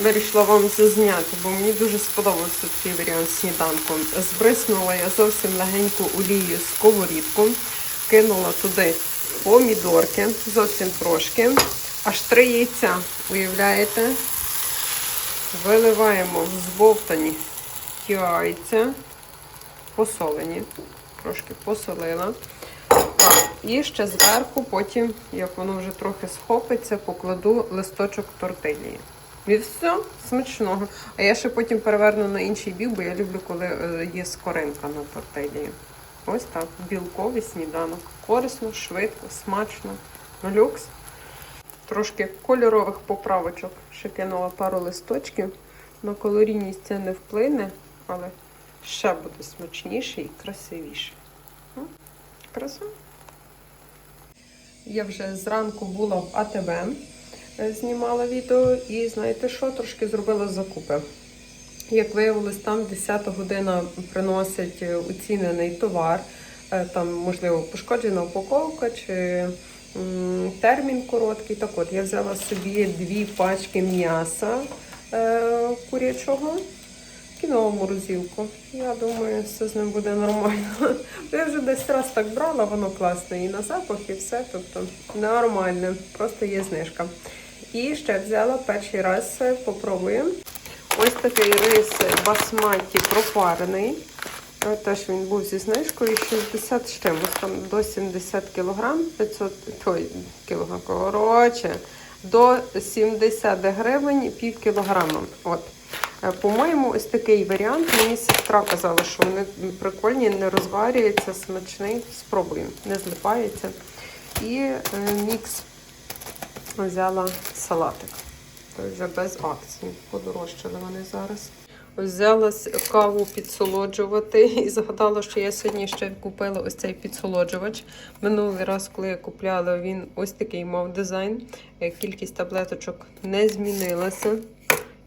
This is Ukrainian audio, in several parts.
Вирішила вам зазняти, бо мені дуже сподобався такий варіант сніданку. Збриснула я зовсім легеньку олію сковорідку, кинула туди помідорки, зовсім трошки, аж три яйця. Уявляєте? Виливаємо в збовтані яйця, посолені, трошки посолила. І ще зверху, потім, як воно вже трохи схопиться, покладу листочок тортилії. І все, смачного. А я ще потім переверну на інший бік, бо я люблю, коли е, є скоринка на тортилії. Ось так, білковий сніданок. Корисно, швидко, смачно. Люкс. Трошки кольорових поправочок. Ще кинула пару листочків. На калорійність це не вплине, але ще буде смачніше і красивіше. Краса. Я вже зранку була в АТБ, е, знімала відео і знаєте що, трошки зробила закупи. Як виявилось, там 10 година приносять е, оцінений товар, Е, там, можливо, пошкоджена упаковка чи термін короткий. Так от, я взяла собі дві пачки м'яса е, курячого, в морозилку. Я думаю, все з ним буде нормально. Я вже десь раз так брала, воно класне і на запах, і все. Тобто нормально, просто є знижка. І ще взяла перший раз, е, попробуємо. Ось такий рис басматі пропарений. Е, Теж він був зі знижкою 60 з чимось, там до 70 кг, 500, ой, кілограм, коротше, до 70 гривень пів кілограма. От. Е, По-моєму, ось такий варіант. Мені сестра казала, що вони прикольні, не розварюється, смачний. Спробуємо, не злипається. І е, мікс взяла салатик. Той вже без акцій. Подорожчали вони зараз. Взяла каву підсолоджувати і згадала, що я сьогодні ще купила ось цей підсолоджувач. Минулий раз, коли я купляла, він ось такий мав дизайн. Е, Кількість таблеточок не змінилася.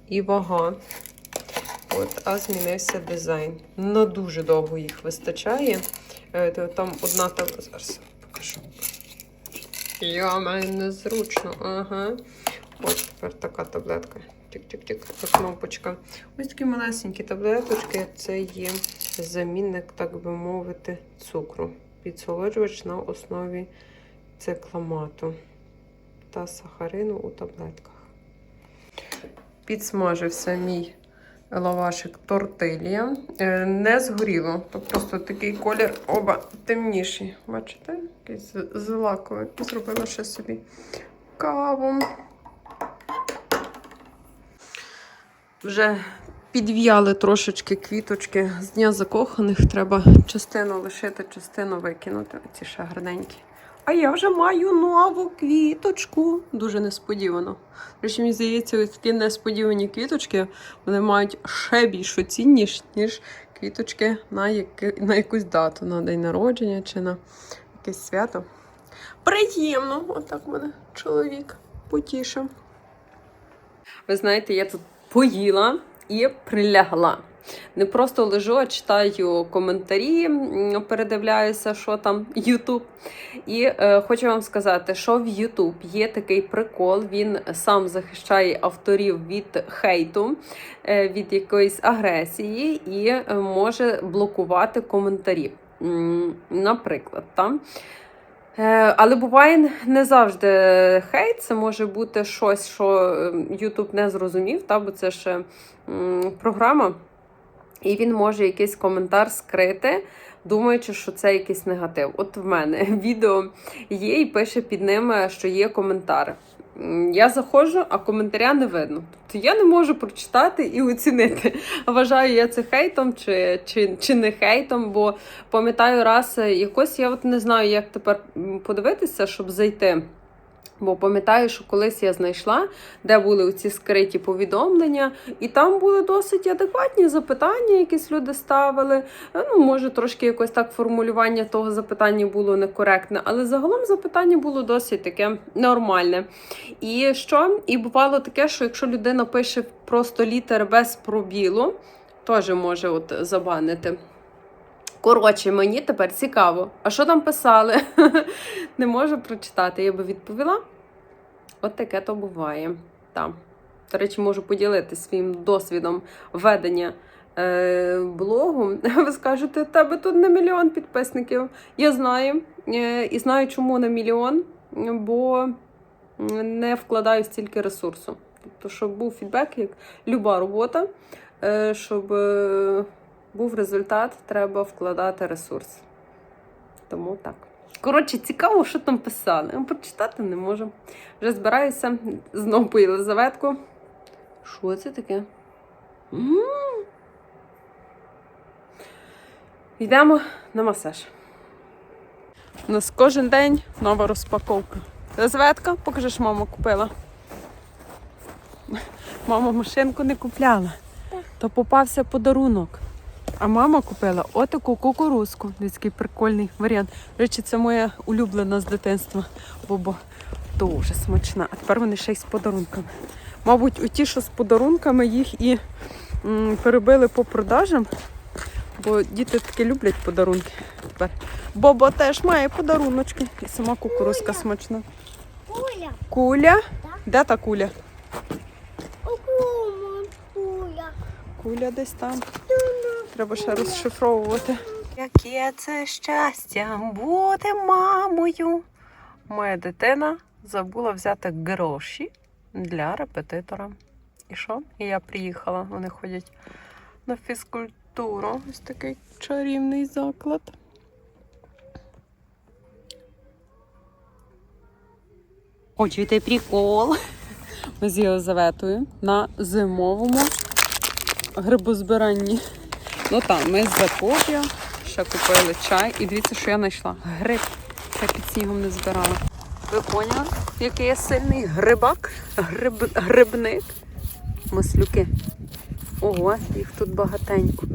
І вага. От, а змінився дизайн. На дуже довго їх вистачає. Е, Там одна таблетка. Я мене незручно. Ага. Ось тепер така таблетка. Тик-тик-тик, кнопочка. Ось такі малесенькі таблеточки. Це є замінник, так би мовити, цукру. Підсолоджувач на основі цикламату та сахарину у таблетках. Підсмажився мій лавашик тортилія. Е, Не згоріло. То просто такий колір оба темніший. Бачите? Якийсь злаковий. Зробила ще собі каву. Вже підв'яли трошечки квіточки з Дня закоханих. Треба частину лишити, частину викинути. Оці ще гарненькі. А я вже маю нову квіточку. Дуже несподівано. Речі, мені здається, ось такі несподівані квіточки вони мають ще більшу цінність, ніж квіточки на, яки, на якусь дату, на день народження чи на якесь свято. Приємно, отак мене чоловік потішив. Ви знаєте, я тут поїла і прилягла. Не просто лежу, а читаю коментарі, передивляюся, що там Ютуб. І е, хочу вам сказати, що в Ютуб є такий прикол. Він сам захищає авторів від хейту, е, від якоїсь агресії і е, може блокувати коментарі. Наприклад, там. Е, Але буває не завжди хейт, це може бути щось, що YouTube не зрозумів, та, бо це ж м, програма, і він може якийсь коментар скрити, думаючи, що це якийсь негатив. От в мене відео є і пише під ним, що є коментар. Я заходжу, а коментаря не видно. Тобто я не можу прочитати і оцінити, вважаю я це хейтом чи, чи, чи не хейтом, бо пам'ятаю раз е, якось я от не знаю, як тепер подивитися, щоб зайти. Бо пам'ятаю, що колись я знайшла, де були ці скриті повідомлення, і там були досить адекватні запитання, якісь люди ставили. Е, Ну, може, трошки якось так формулювання того запитання було некоректне, але загалом запитання було досить таке нормальне. І що? І бувало таке, що якщо людина пише просто літери без пробілу, теж може от забанити. Коротше, мені тепер цікаво. А що там писали? Не можу прочитати. Я би відповіла. От таке то буває. Там. До речі, можу поділитися своїм досвідом ведення е, блогу. Ви скажете, тебе тут не мільйон підписників. Я знаю. Е, і знаю, чому не мільйон, бо не вкладаю стільки ресурсу. Тобто, щоб був фідбек, як люба робота, е, щоб е, був результат, треба вкладати ресурс. Тому так. Коротше, цікаво, що там писали. Прочитати не можу. Вже збираюся знову по Єлизаветку. Що це таке? М. Йдемо на масаж. У нас кожен день нова розпаковка. Єлизаветка, покажи, що мама купила. Мама машинку не купляла. То попався подарунок. А мама купила отаку кукурузку. Який прикольний варіант. Речі, це моя улюблена з дитинства. Бо дуже смачна. А тепер вони ще й з подарунками. Мабуть, у ті, що з подарунками, їх і м, перебили по продажам. Бо діти таки люблять подарунки. Тепер. Бобо теж має подаруночки. І сама кукурузка смачна. Куля. Куля. Де та куля? Куля. Куля десь там. Треба ще розшифровувати. Яке це щастя бути мамою. Моя дитина забула взяти гроші для репетитора. І що? І я приїхала. Вони ходять на фізкультуру. Ось такий чарівний заклад. Хочете прикол? Ми з Єлизаветою на зимовому грибозбиранні. Ну там, ми з Закоп'я ще купили чай. І дивіться, що я знайшла. Гриб. Я під снігом не збирала. Ви поняли, який я сильний грибак? Гриб, грибник. Маслюки. Ого, їх тут багатенько.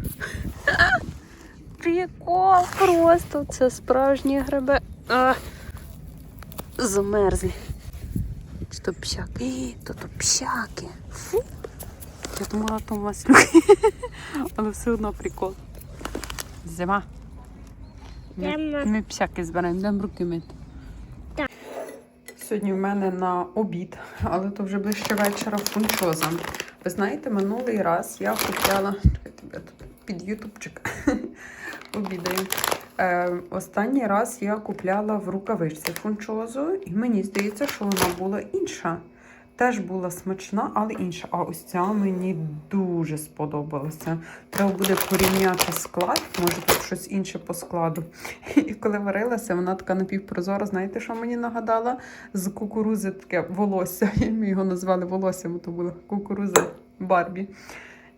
Прикол просто. Це справжні гриби. А, замерзлі. Чи то псяки? То псяки. Фу. Я думала, то маслюки. Але все одно прикол. Зима. Ми, ми всяке збираємо, йдемо руки мити. Сьогодні в мене на обід, але то вже ближче вечора фунчоза. Ви знаєте, минулий раз я купляла. Тут під ютубчик обідаю. Е, останній раз я купляла в рукавичці фунчозу, і мені здається, що вона була інша. Теж була смачна, але інша. А ось ця мені дуже сподобалася. Треба буде порівняти склад, може тут щось інше по складу. І коли варилася, вона така напівпрозора. Знаєте, що мені нагадала? З кукурузи таке волосся. Ми його назвали волоссям, то була кукуруза Барбі.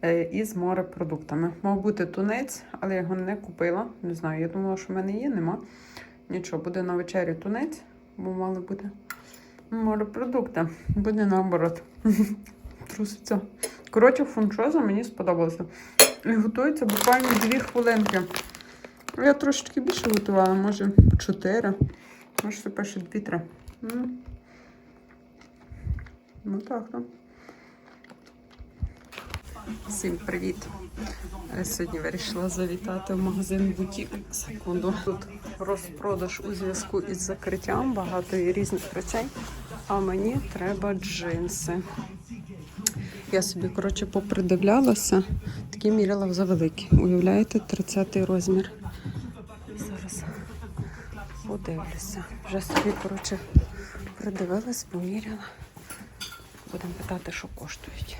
Е, І з морепродуктами. Мав бути тунець, але я його не купила. Не знаю, я думала, що в мене є, нема. Нічого, буде на вечері тунець, бо мали бути морепродукти. Буде наоборот. Труситься. Коротше, фунчоза мені сподобалося. І готується буквально 2 хвилинки. Я трошечки більше готувала, може 4. Може, це перше 2-3. Ну так, так. Всім привіт! Е, Сьогодні вирішила завітати в магазин Бутік. Секунду. Тут розпродаж у зв'язку із закриттям, багато є різних речей. А мені треба джинси. Я собі, коротше, попридивлялася. Такі міряла завеликі. Уявляєте, 30 розмір. Зараз подивлюся. Вже собі, коротше, придивилась, поміряла. Будемо питати, що коштують.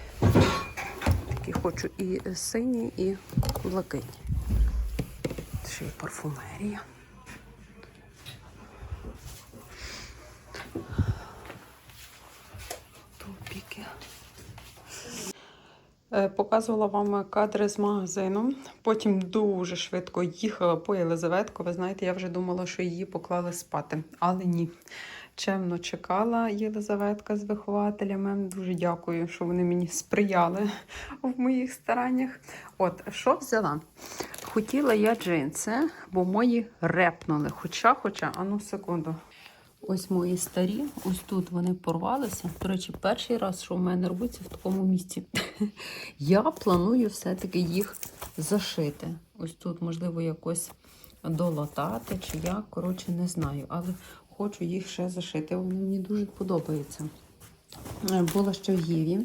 Такі хочу і сині, і блакитні. Ще й парфумерія. Тупіки. Е, Показувала вам кадри з магазину. Потім дуже швидко їхала по Єлизаветку. Ви знаєте, я вже думала, що її поклали спати, але ні. Чемно чекала Єлизаветка з вихователями. Дуже дякую, що вони мені сприяли в моїх стараннях. От, що взяла? Хотіла я джинси, бо мої репнули. Хоча, хоча, а ну секунду. Ось мої старі, ось тут вони порвалися. До речі, перший раз, що в мене робиться в такому місці. Я планую все-таки їх зашити. Ось тут, можливо, якось долатати чи як, коротше, не знаю. Але хочу їх ще зашити. Вони мені дуже подобаються. Е, Була ще в Єві.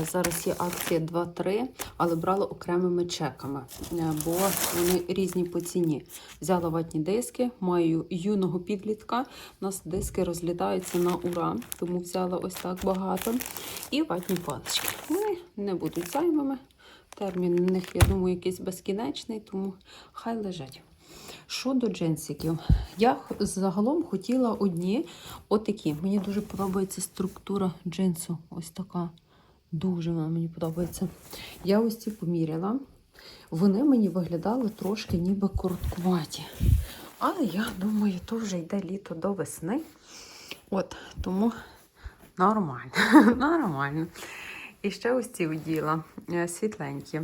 Е, Зараз є акція 2-3, але брала окремими чеками, е, бо вони різні по ціні. Взяла ватні диски, маю юного підлітка. У нас диски розлітаються на ура, тому взяла ось так багато. І ватні палички. Вони не будуть займими. Термін у них, я думаю, якийсь безкінечний, тому хай лежать. Щодо джинсиків, я загалом хотіла одні отакі. Мені дуже подобається структура джинсу. Ось така. Дуже вона мені подобається. Я ось ці поміряла. Вони мені виглядали трошки ніби короткуваті. Але я думаю, то вже йде літо до весни. От, тому нормально. нормально. І ще ось ці оділа е, світленькі.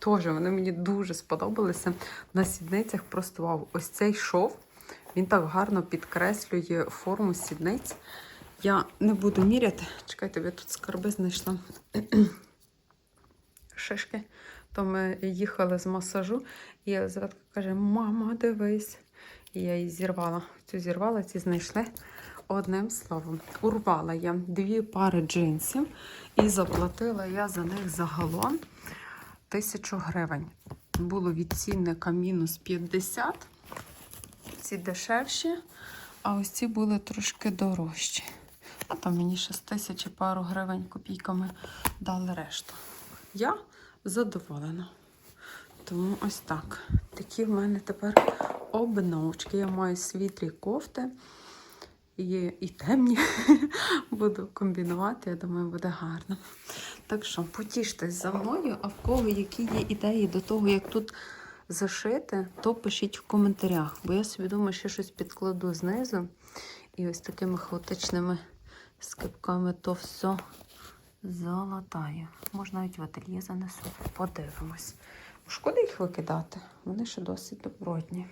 Теж вони мені дуже сподобалися. На сідницях просто вау. Ось цей шов. Він так гарно підкреслює форму сідниць. Я не буду міряти. Чекайте, я тут скарби знайшла. Шишки. То ми їхали з масажу, і Єлизаветка каже: Мама, дивись. І я її зірвала. Цю зірвала, ці знайшли. Одним словом, урвала я дві пари джинсів і заплатила я за них загалом тисячу гривень. Було від цінника мінус 50, ці дешевші, а ось ці були трошки дорожчі. А там мені ще з тисячі пару гривень копійками дали решту. Я задоволена. Тому ось так. Такі в мене тепер обновочки. Я маю світлі кофти і, і темні. Буду комбінувати, я думаю, буде гарно. Так що потіштесь за мною, а в кого які є ідеї до того, як тут зашити, то пишіть в коментарях, бо я собі думаю, ще щось підкладу знизу. І ось такими хаотичними скипками то все залатаю. Можна навіть в ательє занесу. Подивимось. Шкода їх викидати, вони ще досить добротні.